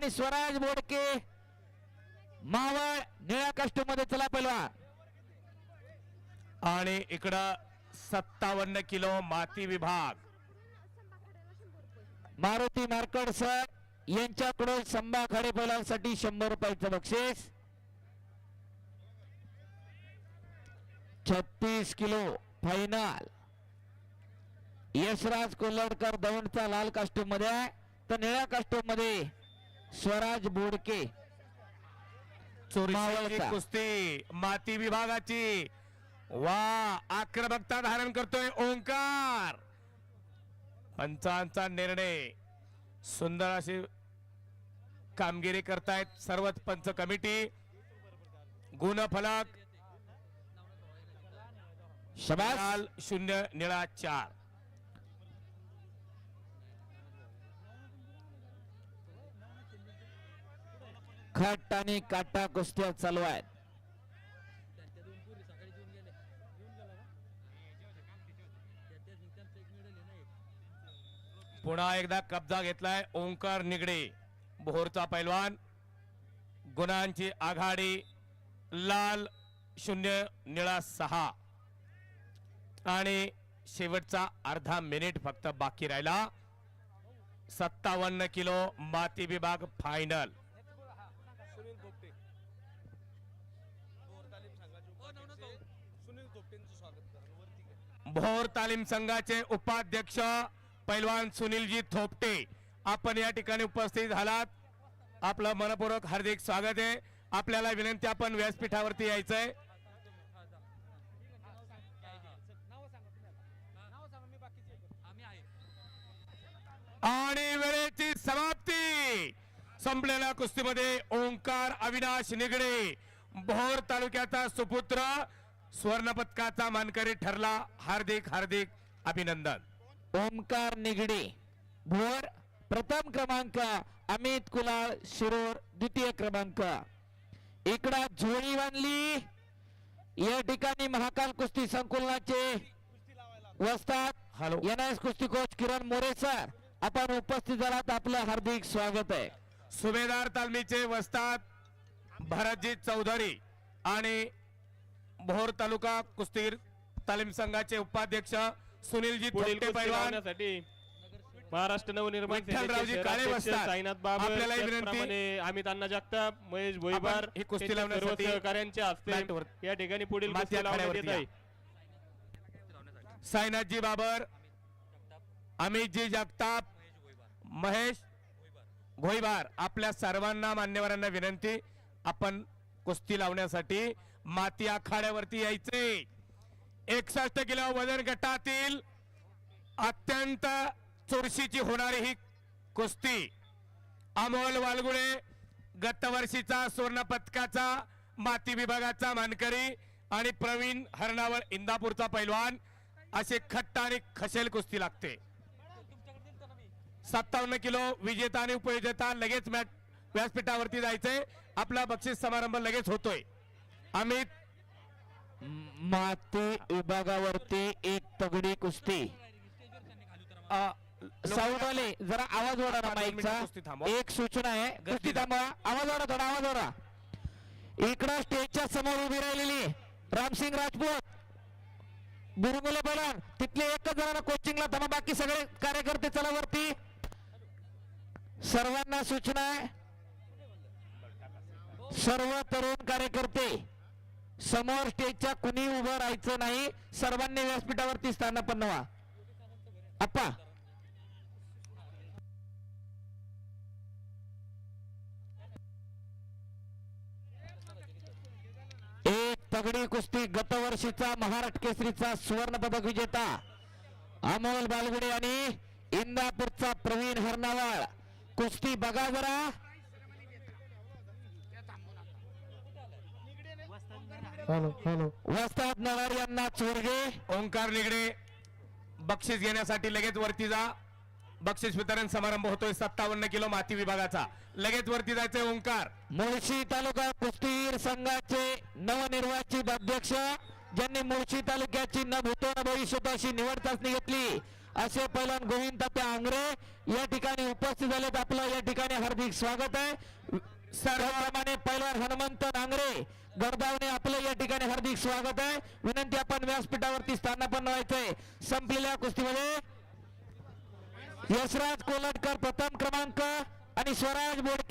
आणि स्वराज बोडके मावळ निळ्या कास्टूममध्ये चला पहिलवान आणि इकडं सत्तावन्न किलो माती विभाग. मारुती मार्कड सर यांच्याकडून संभा खडे बैलांसाठी शंभर रुपयाचं बक्षीस. छत्तीस किलो फायनल यशराज कोल्हडकर दवंडचा लाल कास्टूममध्ये आहे. तर निळ्या कास्टूममध्ये स्वराज बोडके. कुस्ती माती विभागाची. वा आक्रमकता धारण करतोय ओंकार. पंचांचा निर्णय. सुंदर अशी कामगिरी करतायत सर्वच पंच कमिटी. गुणफलक. शबास. लाल शून्य निळा चार. खट आणि काटा कुस्त्या चालू आहेत. पुन्हा एकदा कब्जा घेतलाय ओंकार निगडे भोरचा पैलवान. गुणांची आघाडी लाल शून्य निळा सहा. आणि शेवटचा अर्धा मिनिट फक्त बाकी राहिला. सत्तावन्न किलो माती विभाग फायनल सुनील धोपटे भोर तालीम संघाचे उपाध्यक्ष सुनील धोपटेंचं स्वागत करा वरती घ्या. भोर तालीम संघाचे उपाध्यक्ष पैलवान सुनीलजी थोपटे. आपण या ठिकाणी उपस्थित झालात. आपलं मनपूर्वक हार्दिक स्वागत आहे. आपल्याला विनंती आपण व्यासपीठावरती यायचंय. आणि वेळेची समाप्ती. संपलेल्या कुस्तीमध्ये ओंकार अविनाश निगडे. भोर तालुक्याचा सुपुत्र स्वर्ण पदकाचा मानकरी ठरला हार्दिक हार्दिक अभिनंदन. ओमकार निगडे भोर प्रथम क्रमांक अमित कुलाळ शिरोर द्वितीय क्रमांक. इकडा झोळी बांधली. या ठिकाणी महाकाल कुस्ती संकुलनाचे वस्तात हॅलो. एन एस कुस्ती कोच किरण मोरे सर आपण उपस्थित झालात आपलं हार्दिक स्वागत आहे. सुभेदार तालमीचे वस्तात भरतजी चौधरी आणि भोर तालुका कुस्तीर तालीम संघाचे उपाध्यक्ष सुनीलजी पुढील पैलवान महाराष्ट्र नवनिर्माण. साईनाथ ही विनंती- अमित अण्णा जगताप महेश भोईबार ही कुस्ती लावण्यासाठी सहकाऱ्यांच्या हस्ते या ठिकाणी पुढील कुस्ती लावण्यात येत. आहे साईनाथजी बाबर अमितजी जगताप महेश घोईबार आपल्या सर्वांना मान्यवरांना विनंती आपण कुस्ती लावण्यासाठी माती आखाड्यावरती यायचे. एकसष्ट किलो वजन गटातील अत्यंत चुरशीची होणारी ही कुस्ती. अमोल वालगुळे गत वर्षीचा सुवर्ण पदकाचा माती विभागाचा मानकरी आणि प्रवीण हरणावळ इंदापूरचा पैलवान असे खट्ट आणि खशेल कुस्ती लागते. सत्तावन्न किलो विजेता आणि उपविजेता लगेच मॅच व्यासपीठावरती जायचंय आपला बक्षीस समारंभ लगेच होतोय. अमित माती विभागावरती एक तगडी कुस्ती. अ, साऊंडवाले जरा आवाज वाढा ना माईकचा. एक सूचना आहे. कुस्ती थांबवा. आवाज वाढा थोडा आवाज वाढा इकडं स्टेजच्या समोर उभी राहिलेली रामसिंग राजपूत. बुरुमुले बोलान तिथले एकच जणांना कोचिंगला थांबा. बाकी सगळे कार्यकर्ते चला वरती. सर्वांना सूचना आहे. सर्व तरुण कार्यकर्ते. समोर स्टेजच्या कुणी उभं राहायचं नाही सर्वांनी व्यासपीठावरती स्थानापन्न व्हा अप्पा. एक तगडी कुस्ती गतवर्षीचा महाराष्ट्र केसरीचा सुवर्ण पदक विजेता अमोल बालगुडे आणि इंदापूरचा प्रवीण हरणावाळ. कुस्ती बघा जरा. वस्ताद नवार यांना चोरगे. ओंकार निगडे बक्षीस घेण्यासाठी लगेच वरती जा. बक्षीस वितरण समारंभ होतोय सत्तावन्न किलो माती विभागाचा. लगेच वरती जायचंय ओंकार. मुळशी तालुका कुस्तीगीर संघाचे नवनिर्वाचित अध्यक्ष ज्यांनी मुळशी तालुक्याची न भूतो न भविष्यत अशी निवड चाचणी घेतली. असे पैलवान गोविंद तात्या आंग्रे या ठिकाणी उपस्थित झालेत. आपलं या ठिकाणी हार्दिक स्वागत आहे. सर्वप्रमाणे पैलवान हनुमंत नांगरे गडदावने आपलं या ठिकाणी हार्दिक स्वागत आहे. विनंती आपण व्यासपीठावरती स्थानापन्न व्हायचंय. संपलेल्या कुस्तीमध्ये यशराज कोलटकर प्रथम क्रमांक आणि स्वराज बोडके